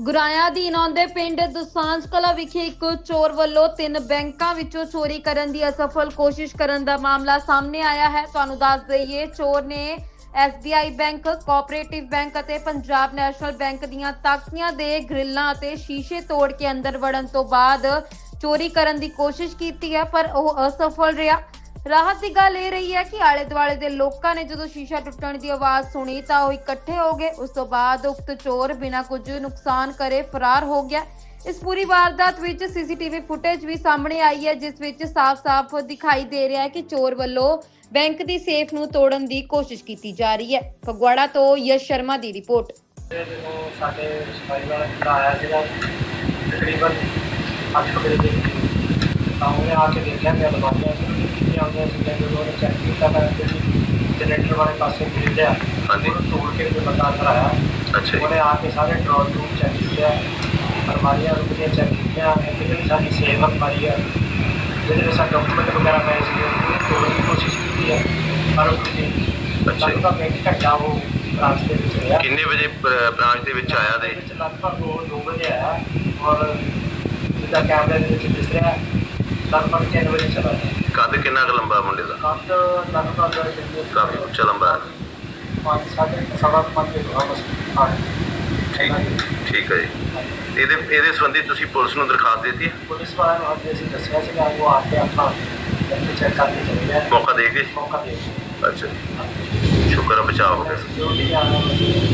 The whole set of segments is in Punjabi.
ਗੁਰਾਇਆ ਅਧੀਨ ਆਉਂਦੇ ਪਿੰਡ ਦੁਸਾਂਝ ਕਲਾ ਵਿਖੇ ਇੱਕ ਚੋਰ ਵੱਲੋਂ ਤਿੰਨ ਬੈਂਕਾਂ ਵਿੱਚੋਂ ਚੋਰੀ ਕਰਨ ਦੀ ਅਸਫਲ ਕੋਸ਼ਿਸ਼ ਕਰਨ ਦਾ ਮਾਮਲਾ ਸਾਹਮਣੇ ਆਇਆ ਹੈ। ਤੁਹਾਨੂੰ ਦੱਸ ਦਈਏ, ਚੋਰ ਨੇ SBI ਬੈਂਕ, ਕੋਆਪਰੇਟਿਵ ਬੈਂਕ ਅਤੇ ਪੰਜਾਬ ਨੈਸ਼ਨਲ ਬੈਂਕ ਦੀਆਂ ਤਾਕੀਆਂ ਦੇ ਗ੍ਰਿਲਾਂ ਅਤੇ ਸ਼ੀਸ਼ੇ ਤੋੜ ਕੇ ਅੰਦਰ ਵੜਨ ਤੋਂ ਬਾਅਦ ਚੋਰੀ ਕਰਨ ਦੀ ਕੋਸ਼ਿਸ਼ ਕੀਤੀ ਹੈ, ਪਰ ਉਹ ਅਸਫਲ ਰਿਹਾ। ਰਾਹਤ ਦੀ ਗੱਲ ਇਹ ਰਹੀ ਹੈ ਕਿ ਆਲੇ ਦੁਆਲੇ ਦੇ ਲੋਕਾਂ ਨੇ ਜਦੋਂ ਸ਼ੀਸ਼ਾ ਟੁੱਟਣ ਦੀ ਆਵਾਜ਼ ਸੁਣੀ ਤਾਂ ਉਹ ਇਕੱਠੇ ਹੋ ਗਏ। ਉਸ ਤੋਂ ਬਾਅਦ ਉਕਤ ਚੋਰ ਬਿਨਾਂ ਕੁਝ ਨੁਕਸਾਨ ਕਰੇ ਫਰਾਰ ਹੋ ਗਿਆ। ਇਸ ਪੂਰੀ ਵਾਰਦਾਤ ਵਿੱਚ ਸੀਸੀਟੀਵੀ ਫੁਟੇਜ ਵੀ ਸਾਹਮਣੇ ਆਈ ਹੈ, ਜਿਸ ਵਿੱਚ ਸਾਫ਼-ਸਾਫ਼ ਦਿਖਾਈ ਦੇ ਰਿਹਾ ਹੈ ਕਿ ਚੋਰ ਵੱਲੋਂ ਬੈਂਕ ਦੀ ਸੇਫ ਨੂੰ ਤੋੜਨ ਦੀ ਕੋਸ਼ਿਸ਼ ਕੀਤੀ ਜਾ ਰਹੀ ਹੈ। ਫਗਵਾੜਾ ਤੋਂ ਯਸ਼ ਸ਼ਰਮਾ ਦੀ ਰਿਪੋਰਟ। ਜਦੋਂ ਸਾਡੇ ਸਫ਼ਾਈ ਵਾਲਾ ਆਇਆ ਸੀਗਾ, ਤਕਰੀਬਨ 8 ਵਜੇ ਦੇ ਤਾਂ ਉਹਨੇ ਆ ਕੇ ਦੇਖਿਆ ਕਿ ਅਲਮਾਰੀਆਂ ਕਿੰਨੀਆਂ ਆਉਂਦੀਆਂ ਸੀਗੀਆਂ ਜਦੋਂ ਉਹਨੇ ਚੈੱਕ ਕੀਤਾ ਤਾਂ ਜਿਹੜੀ ਜਨਰੇਟਰ ਵਾਲੇ ਪਾਸੇ ਗ੍ਰਿਲ ਆ ਹਾਂਜੀ। ਉਹਨੂੰ ਤੋੜ ਕੇ ਤੇ ਬੰਦਾ ਅੰਦਰ ਆਇਆ। ਅੱਛਾ ਉਹਨੇ ਆ ਕੇ ਸਾਰੇ ਡਰਾਅਰ ਰੂਮ ਚੈੱਕ ਕੀਤਾ। ਅਲਮਾਰੀਆਂ ਰੁਕੀਆਂ ਚੈੱਕ ਕੀਤੀਆਂ। ਇੱਕ ਜਿਹੜੀ ਸਾਡੀ ਸੇਵ ਅਲਮਾਰੀ ਆ। ਜਿਹਦੇ ਵਿੱਚ ਸਾਡੇ ਡਾਕੂਮੈਂਟ ਵਗੈਰਾ ਪਏ ਸੀ ਉਹਨੂੰ ਤੋੜਨ ਦੀ ਕੋਸ਼ਿਸ਼ ਕੀਤੀ ਹੈ ਪਰ ਉਹ ਨਹੀਂ। ਅੱਛਾ। ਲਗਭਗ ਇੱਕ ਘੰਟਾ ਉਹ ਬ੍ਰਾਂਚ ਦੇ ਵਿੱਚ ਰਿਹਾ। ਕਿੰਨੇ ਵਜੇ ਬ੍ਰਾਂਚ ਦੇ ਵਿੱਚ ਆਇਆ ਤੇ? ਲਗਭਗ ਉਹ ਦੋ ਵਜੇ ਆਇਆ। ਔਰ ਜਿੱਦਾਂ ਕੈਮਰੇ ਦੇ ਵਿੱਚ ਦਿਸ ਰਿਹਾ। ਲਗਭਗ 3 ਵਜੇ ਚਲਾ ਗਿਆ। ਕੱਦ ਕਿੰਨਾ ਕੁ ਲੰਬਾ ਮੁੰਡੇ ਦਾ? ਲਗਭਗ ਕਾਫੀ ਉੱਚਾ ਲੰਬਾ ਹੈ। ਪੰਜ ਸਾਢੇ ਸਵਾ ਕੁ ਪੰਜ ਦੇ ਹੋਣਾ ਬਸ ਹਾਂ ਠੀਕ ਠੀਕ ਹੈ ਜੀ। ਇਹਦੇ ਇਹਦੇ ਸੰਬੰਧੀ ਤੁਸੀਂ ਪੁਲਿਸ ਨੂੰ ਦਰਖਾਸਤ ਦਿੱਤੀ? ਹੈ ਪੁਲਿਸ ਵਾਲਿਆਂ ਨੂੰ ਅੱਜ ਅਸੀਂ ਦੱਸਿਆ ਸੀਗਾ ਉਹ ਆ ਕੇ ਆਪਣਾ ਚੈੱਕ ਕਰਕੇ ਚਲੇ ਗਿਆ ਮੌਕਾ ਦੇ ਕੇ ਮੌਕਾ ਦੇ ਅੱਛਾ ਜੀ। ਸ਼ੁਕਰ ਹੈ ਬਚਾਅ ਹੋ ਗਿਆ। ਜੋ ਵੀ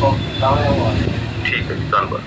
ਉਹ ਦਾਵਾ ਠੀਕ ਹੈ ਜੀ ਧੰਨਵਾਦ।